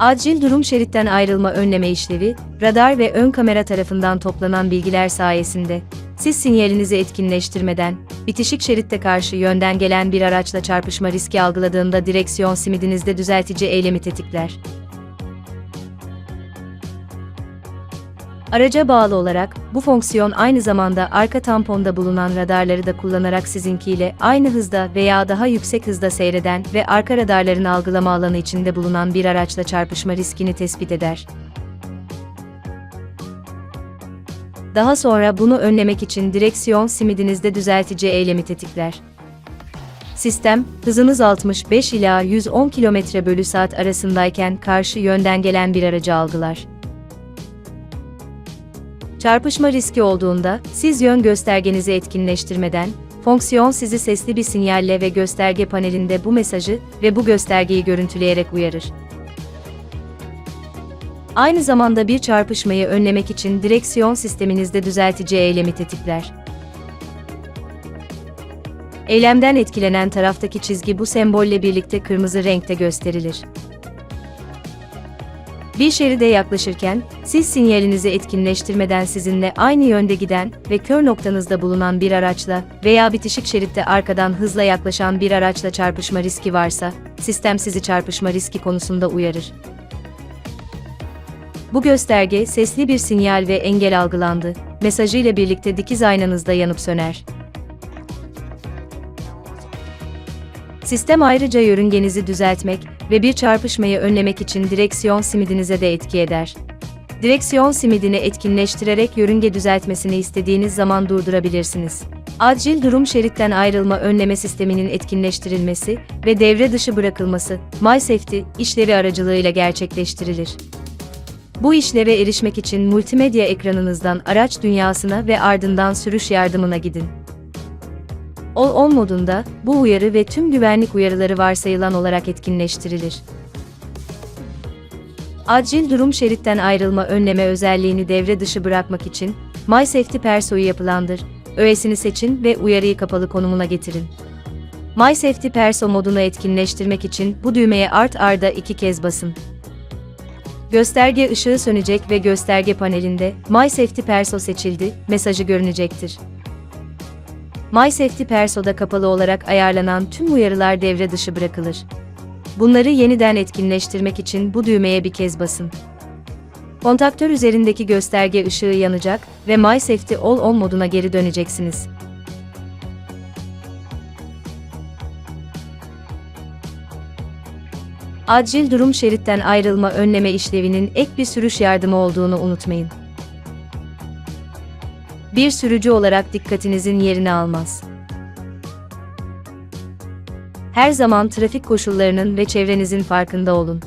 Acil durum şeritten ayrılma önleme işlevi, radar ve ön kamera tarafından toplanan bilgiler sayesinde, siz sinyalinizi etkinleştirmeden, bitişik şeritte karşı yönden gelen bir araçla çarpışma riski algıladığında direksiyon simidinizde düzeltici eylemi tetikler. Araca bağlı olarak, bu fonksiyon aynı zamanda arka tamponda bulunan radarları da kullanarak sizinkiyle aynı hızda veya daha yüksek hızda seyreden ve arka radarların algılama alanı içinde bulunan bir araçla çarpışma riskini tespit eder. Daha sonra bunu önlemek için direksiyon simidinizde düzeltici eylemi tetikler. Sistem, hızınız 65 ila 110 km bölü saat arasındayken karşı yönden gelen bir aracı algılar. Çarpışma riski olduğunda, siz yön göstergenizi etkinleştirmeden, fonksiyon sizi sesli bir sinyalle ve gösterge panelinde bu mesajı ve bu göstergeyi görüntüleyerek uyarır. Aynı zamanda bir çarpışmayı önlemek için direksiyon sisteminizde düzeltici eylemi tetikler. Eylemden etkilenen taraftaki çizgi bu sembolle birlikte kırmızı renkte gösterilir. Bir şeride yaklaşırken, siz sinyalinizi etkinleştirmeden sizinle aynı yönde giden ve kör noktanızda bulunan bir araçla veya bitişik şeritte arkadan hızla yaklaşan bir araçla çarpışma riski varsa, sistem sizi çarpışma riski konusunda uyarır. Bu gösterge sesli bir sinyal ve engel algılandı mesajıyla birlikte dikiz aynanızda yanıp söner. Sistem ayrıca yörüngenizi düzeltmek ve bir çarpışmayı önlemek için direksiyon simidinize de etki eder. Direksiyon simidini etkinleştirerek yörünge düzeltmesini istediğiniz zaman durdurabilirsiniz. Acil durum şeritten ayrılma önleme sisteminin etkinleştirilmesi ve devre dışı bırakılması, MySafety işlevi aracılığıyla gerçekleştirilir. Bu işleve erişmek için multimedya ekranınızdan araç dünyasına ve ardından sürüş yardımına gidin. All-on modunda, bu uyarı ve tüm güvenlik uyarıları varsayılan olarak etkinleştirilir. Acil durum şeritten ayrılma önleme özelliğini devre dışı bırakmak için, MySafety Perso'yu yapılandır, öğesini seçin ve uyarıyı kapalı konumuna getirin. MySafety Perso modunu etkinleştirmek için bu düğmeye art arda iki kez basın. Gösterge ışığı sönecek ve gösterge panelinde MySafety Perso seçildi mesajı görünecektir. MySafety Perso'da kapalı olarak ayarlanan tüm uyarılar devre dışı bırakılır. Bunları yeniden etkinleştirmek için bu düğmeye bir kez basın. Kontaktör üzerindeki gösterge ışığı yanacak ve MySafety All On moduna geri döneceksiniz. Acil durum şeritten ayrılma önleme işlevinin ek bir sürüş yardımı olduğunu unutmayın. Bir sürücü olarak dikkatinizin yerini almaz. Her zaman trafik koşullarının ve çevrenizin farkında olun.